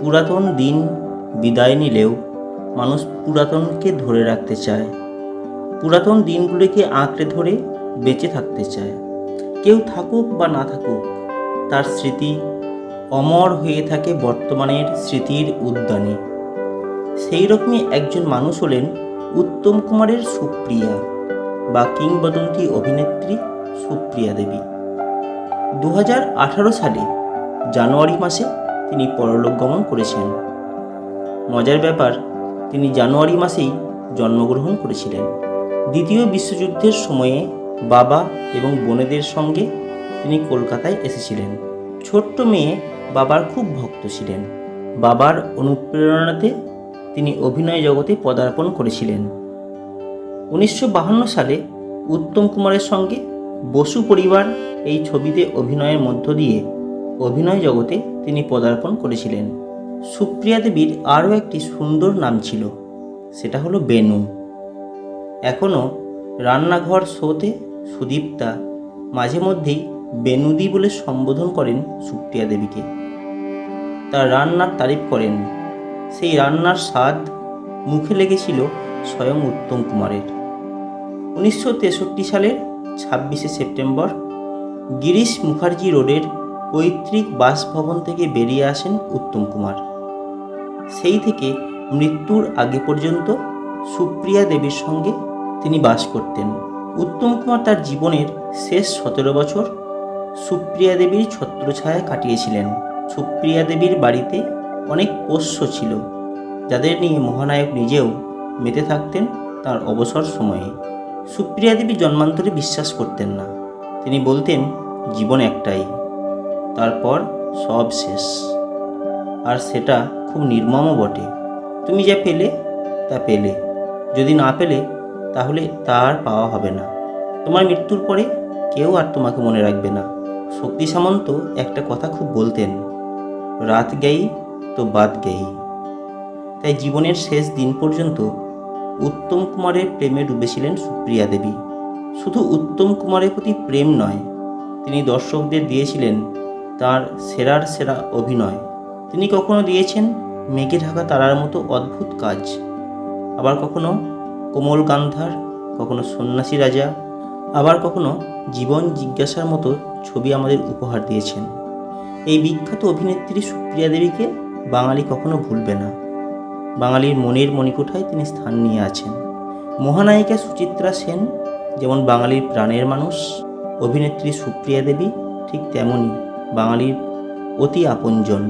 পুরাতন দিন বিদায় নিলেও মানুষ পুরাতনকে ধরে রাখতে চায়। পুরাতন দিনগুলিকে আঁকড়ে ধরে বেঁচে থাকতে চায়। কেউ থাকুক বা না থাকুক, তার স্মৃতি অমর হয়ে থাকে বর্তমানের স্মৃতির উদ্যানে। সেই রকমই একজন মানুষ হলেন উত্তম কুমারের সুপ্রিয়া বা কিংবদন্তি অভিনেত্রী সুপ্রিয়া দেবী। দু হাজার আঠারো সালে জানুয়ারি মাসে তিনি পরলোক গমন করেছেন। মজার ব্যাপার, তিনি জানুয়ারি মাসেই জন্মগ্রহণ করেছিলেন। দ্বিতীয় বিশ্বযুদ্ধের সময়ে বাবা এবং বোনেদের সঙ্গে তিনি কলকাতায় এসেছিলেন। ছোট্ট মেয়ে বাবার খুব ভক্ত ছিলেন। বাবার অনুপ্রেরণাতে তিনি অভিনয় জগতে পদার্পণ করেছিলেন। উনিশশো সালে উত্তম কুমারের সঙ্গে বসু পরিবার এই ছবিতে অভিনয়ের মধ্য দিয়ে অভিনয় জগতে তিনি পদার্পণ করেছিলেন। সুপ্রিয়া দেবীর আরও একটি সুন্দর নাম ছিল, সেটা হলো বেনু। এখনও রান্নাঘর শোতে সুদীপ্তা মাঝে মধ্যেই বেনুদি বলে সম্বোধন করেন সুপ্রিয়া দেবীকে। তার রান্নার তারিফ করেন। সেই রান্নার স্বাদ মুখে লেগেছিল স্বয়ং উত্তম কুমারের। উনিশশো তেষট্টি সালের ছাব্বিশে সেপ্টেম্বর গিরিশ মুখার্জি রোডের পৈতৃক বাসভবন থেকে বেরিয়ে আসেন উত্তম কুমার। সেই থেকে মৃত্যুর আগে পর্যন্ত সুপ্রিয়া দেবীর সঙ্গে তিনি বাস করতেন। উত্তম কুমার তার জীবনের শেষ সতেরো বছর সুপ্রিয়া দেবীর ছত্রছায়া কাটিয়েছিলেন। সুপ্রিয়া দেবীর বাড়িতে অনেক পোষ্য ছিল, যাদের নিয়ে মহানায়ক নিজেও মেতে থাকতেন তার অবসর সময়ে। সুপ্রিয়া দেবী জন্মান্তরে বিশ্বাস করতেন না। তিনি বলতেন, জীবন একটাই। তারপর সব শেষ। আর সেটা খুব নির্মমও বটে। তুমি যা পেলে, তা পেলে। যদি না পেলে, তাহলে তা আর পাওয়া হবে না। তোমার মৃত্যুর পরে কেউ আর তোমাকে মনে রাখবে না। শক্তি সামন্ত একটা কথা খুব বলতেন, রাত গেই তো বাদ গেই। তাই জীবনের শেষ দিন পর্যন্ত উত্তম কুমারের প্রেমে ডুবেছিলেন সুপ্রিয়া দেবী। শুধু উত্তম কুমারের প্রতি প্রেম নয়, তিনি দর্শকদের দিয়েছিলেন তার সেরার সেরা অভিনয়। তিনি কখনো দিয়েছেন মেঘে ঢাকা তারার মতো অদ্ভুত কাজ। আবার কখনো কোমল গান্ধার, কখনো সন্ন্যাসী রাজা, আবার কখনো জীবন জিজ্ঞাসার মতো ছবি আমাদের উপহার দিয়েছেন। এই বিখ্যাত অভিনেত্রী সুপ্রিয়া দেবীকে বাঙালি কখনো ভুলবে না। বাঙালির মনের মণিকোঠায় তিনি স্থান নিয়ে আছেন। মহানায়িকা সুচিত্রা সেন যেমন বাঙালির প্রাণের মানুষ, অভিনেত্রী সুপ্রিয়া দেবী ঠিক তেমনই। বাঙালির অতি আপনজন।